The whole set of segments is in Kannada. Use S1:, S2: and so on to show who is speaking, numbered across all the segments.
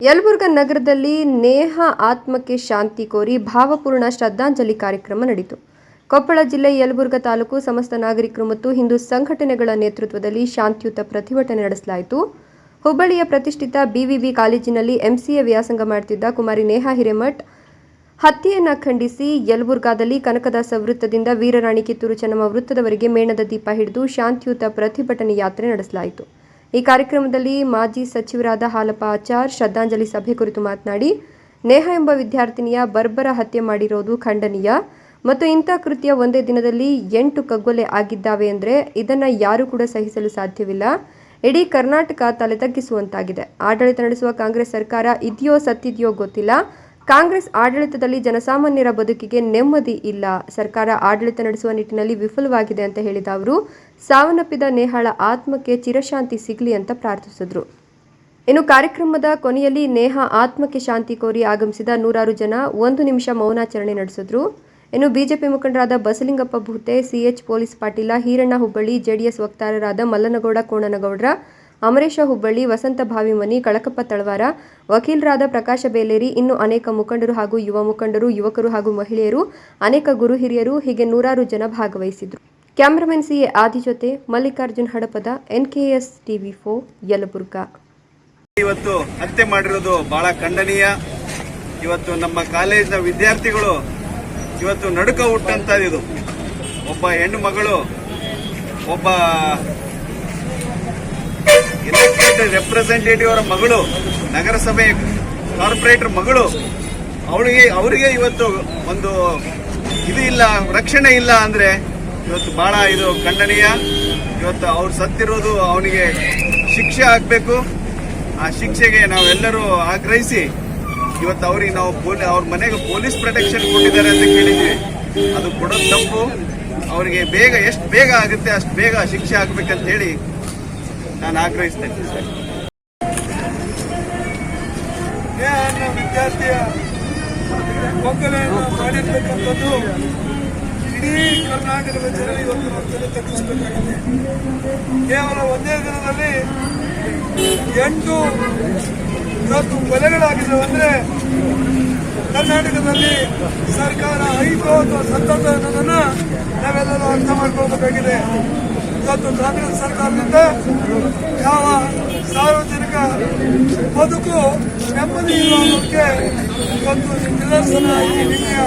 S1: ಯಲಬುರ್ಗಾ ನಗರದಲ್ಲಿ ನೇಹ ಆತ್ಮಕ್ಕೆ ಶಾಂತಿ ಕೋರಿ ಭಾವಪೂರ್ಣ ಶ್ರದ್ಧಾಂಜಲಿ ಕಾರ್ಯಕ್ರಮ ನಡೆಯಿತು ಕೊಪ್ಪಳ ಜಿಲ್ಲೆ ಯಲಬುರ್ಗ ತಾಲೂಕು ಸಮಸ್ತ ನಾಗರಿಕರು ಮತ್ತು ಹಿಂದೂ ಸಂಘಟನೆಗಳ ನೇತೃತ್ವದಲ್ಲಿ ಶಾಂತಿಯುತ ಪ್ರತಿಭಟನೆ ನಡೆಸಲಾಯಿತು. ಹುಬ್ಬಳ್ಳಿಯ ಪ್ರತಿಷ್ಠಿತ ಬಿವಿಬಿ ಕಾಲೇಜಿನಲ್ಲಿ ಎಂಸಿಎ ವ್ಯಾಸಂಗ ಮಾಡುತ್ತಿದ್ದ ಕುಮಾರಿ ನೇಹಾ ಹಿರೇಮಠ್ ಹತ್ಯೆಯನ್ನು ಖಂಡಿಸಿ ಯಲಬುರ್ಗಾದಲ್ಲಿ ಕನಕದಾಸ ವೃತ್ತದಿಂದ ವೀರರಾಣಿ ಕಿತ್ತೂರು ಚೆನ್ನಮ್ಮ ವೃತ್ತದವರೆಗೆ ಮೇಣದ ದೀಪ ಹಿಡಿದು ಶಾಂತಿಯುತ ಪ್ರತಿಭಟನೆ ಯಾತ್ರೆ ನಡೆಸಲಾಯಿತು. ಈ ಕಾರ್ಯಕ್ರಮದಲ್ಲಿ ಮಾಜಿ ಸಚಿವರಾದ ಹಾಲಪ್ಪ ಆಚಾರ್ ಶ್ರದ್ಧಾಂಜಲಿ ಸಭೆ ಕುರಿತು ಮಾತನಾಡಿ, ನೇಹ ಎಂಬ ವಿದ್ಯಾರ್ಥಿನಿಯ ಬರ್ಬರ ಹತ್ಯೆ ಮಾಡಿರೋದು ಖಂಡನೀಯ ಮತ್ತು ಇಂಥ ಕೃತ್ಯ ಒಂದೇ ದಿನದಲ್ಲಿ ಎಂಟು ಕಗ್ಗೊಲೆ ಆಗಿದ್ದಾವೆ ಅಂದರೆ ಇದನ್ನು ಯಾರೂ ಕೂಡ ಸಹಿಸಲು ಸಾಧ್ಯವಿಲ್ಲ. ಇಡೀ ಕರ್ನಾಟಕ ತಲೆ ತಗ್ಗಿಸುವಂತಾಗಿದೆ. ಆಡಳಿತ ನಡೆಸುವ ಕಾಂಗ್ರೆಸ್ ಸರ್ಕಾರ ಇದೆಯೋ ಸತ್ತಿದೆಯೋ ಗೊತ್ತಿಲ್ಲ. ಕಾಂಗ್ರೆಸ್ ಆಡಳಿತದಲ್ಲಿ ಜನಸಾಮಾನ್ಯರ ಬದುಕಿಗೆ ನೆಮ್ಮದಿ ಇಲ್ಲ. ಸರ್ಕಾರ ಆಡಳಿತ ನಡೆಸುವ ನಿಟ್ಟಿನಲ್ಲಿ ವಿಫಲವಾಗಿದೆ ಅಂತ ಹೇಳಿದ ಅವರು, ಸಾವನ್ನಪ್ಪಿದ ನೇಹಾಳ ಆತ್ಮಕ್ಕೆ ಚಿರಶಾಂತಿ ಸಿಗಲಿ ಅಂತ ಪ್ರಾರ್ಥಿಸಿದ್ರು. ಇನ್ನು ಕಾರ್ಯಕ್ರಮದ ಕೊನೆಯಲ್ಲಿ ನೇಹ ಆತ್ಮಕ್ಕೆ ಶಾಂತಿ ಕೋರಿ ಆಗಮಿಸಿದ ನೂರಾರು ಜನ ಒಂದು ನಿಮಿಷ ಮೌನಾಚರಣೆ ನಡೆಸಿದ್ರು. ಇನ್ನು ಬಿಜೆಪಿ ಮುಖಂಡರಾದ Basalingappa Bhute CH police Patil, Hiranna Hubballi, JDS ವಕ್ತಾರರಾದ Mallanagouda, Konanagoudra Amaresha Hubballi, ವಸಂತ ಭಾವಿಮನಿ, ಕಳಕಪ್ಪ ತಳವಾರ ವಕೀಲರಾದ ಪ್ರಕಾಶ ಬೇಲೇರಿ, ಇನ್ನು ಅನೇಕ ಮುಖಂಡರು ಹಾಗೂ ಯುವ ಮುಖಂಡರು, ಯುವಕರು ಹಾಗೂ ಮಹಿಳೆಯರು, ಅನೇಕ ಗುರು ಹಿರಿಯರು, ಹೀಗೆ ನೂರಾರು ಜನ ಭಾಗವಹಿಸಿದ್ರು. ಕ್ಯಾಮರಾಮನ್ ಸಿಎ ಆದಿ ಜೊತೆ ಮಲ್ಲಿಕಾರ್ಜುನ್ ಹಡಪದ, ಎನ್ಕೆಎಸ್ ಟಿವಿ ಫೋ ಯಲಬುರ್ಗ.
S2: ಇವತ್ತು ಹತ್ಯೆ ಮಾಡಿರೋದು ಬಹಳ ಖಂಡನೀಯ. ಇವತ್ತು ನಮ್ಮ ಕಾಲೇಜಿನ ವಿದ್ಯಾರ್ಥಿಗಳು ಇವತ್ತು ನಡುಕ ಹುಟ್ಟಂತ ಒಬ್ಬ ಹೆಣ್ಣು ಮಗಳು, ಒಬ್ಬ ಎಲೆಕ್ಟೆಡ್ ರೆಪ್ರೆಸೆಂಟೇಟಿವ್ ಅವರ ಮಗಳು, ನಗರಸಭೆ ಕಾರ್ಪೊರೇಟರ್ ಮಗಳು, ಅವಳಿಗೆ, ಅವರಿಗೆ ಇವತ್ತು ಒಂದು ಇದು ಇಲ್ಲ, ರಕ್ಷಣೆ ಇಲ್ಲ ಅಂದ್ರೆ ಇವತ್ತು ಬಹಳ ಇದು ಖಂಡನೀಯ. ಇವತ್ತು ಅವ್ರು ಸತ್ತಿರೋದು ಅವನಿಗೆ ಶಿಕ್ಷೆ ಆಗಬೇಕು. ಆ ಶಿಕ್ಷೆಗೆ ನಾವೆಲ್ಲರೂ ಆಗ್ರಹಿಸಿ, ಇವತ್ತು ಅವ್ರಿಗೆ ನಾವು ಪೊಲೀ, ಅವ್ರ ಮನೆಗೆ ಪೊಲೀಸ್ ಪ್ರೊಟೆಕ್ಷನ್ ಕೊಟ್ಟಿದ್ದಾರೆ ಅಂತ ಕೇಳಿದ್ವಿ. ಅದು ಕೊಡೋದು ತಪ್ಪು. ಅವರಿಗೆ ಬೇಗ, ಎಷ್ಟು ಬೇಗ ಆಗುತ್ತೆ, ಅಷ್ಟು ಬೇಗ ಶಿಕ್ಷೆ ಆಗ್ಬೇಕಂತ ಹೇಳಿ ನಾನು ಆಗ್ರಹಿಸ್ತೇನೆ
S3: ಸರ್. ವಿದ್ಯಾರ್ಥಿಯ ಒಕ್ಕಲೆಯನ್ನು ಮಾಡಿರ್ತಕ್ಕಂಥದ್ದು ಇಡೀ ಕರ್ನಾಟಕದ ಜನರು ಇವತ್ತು ನಾವು ತಗ್ಗಿಸಬೇಕಾಗಿದೆ ಕೇವಲ ಒಂದೇ ದಿನದಲ್ಲಿ ಎಂಟು, ಇವತ್ತು ಕೊಲೆಗಳಾಗಿದ್ದವು ಅಂದ್ರೆ ಕರ್ನಾಟಕದಲ್ಲಿ ಸರ್ಕಾರ ಐದು ಅಥವಾ ಸತ್ತದ ಅನ್ನೋದನ್ನ ನಾವೆಲ್ಲರೂ ಅರ್ಥ ಮಾಡ್ಕೊಳ್ಬೇಕಾಗಿದೆ. ಇವತ್ತು ಕಾಂಗ್ರೆಸ್ ಸರ್ಕಾರದಿಂದ ಯಾವ ಸಾರ್ವಜನಿಕ ಬದುಕು ನೆಮ್ಮದಿ ಅನ್ನೋದಕ್ಕೆ ಇವತ್ತು ನಿದರ್ಶನ ಈ ರೀತಿಯ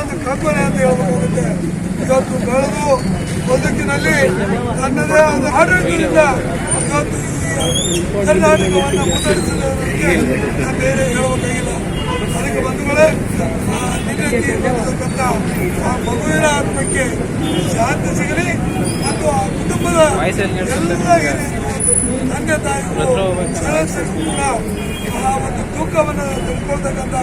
S3: ಒಂದು ಕಲ್ಪನೆ ಅಂತ ಹೇಳಬೇಕಾಗುತ್ತೆ ಇವತ್ತು ಬೆಳೆದು ಬದುಕಿನಲ್ಲಿ ತನ್ನದೇ ಆದ ಆಡಳಿತದಿಂದ ಇವತ್ತು ಕರ್ನಾಟಕವನ್ನು ಮುನ್ನಡೆಸಿದವರಿಗೆ ನಾನು ಬೇರೆ ಹೇಳಬೇಕಾಗಿಲ್ಲ. ಅದಕ್ಕೆ ಬಂಧುಗಳೇ ನಿಗದಿ ಬರ್ತಕ್ಕಂಥ ಆ ಮಗುವಿನ ಆತ್ಮಕ್ಕೆ ಶಾಂತಿ ಸಿಗಲಿ. ಮತ್ತು ಆ ಕುಟುಂಬದ ತಂದೆ ತಾಯಿ ಆ ಒಂದು ತೂಕವನ್ನು ತಿಳ್ಕೊಳ್ತಕ್ಕಂಥ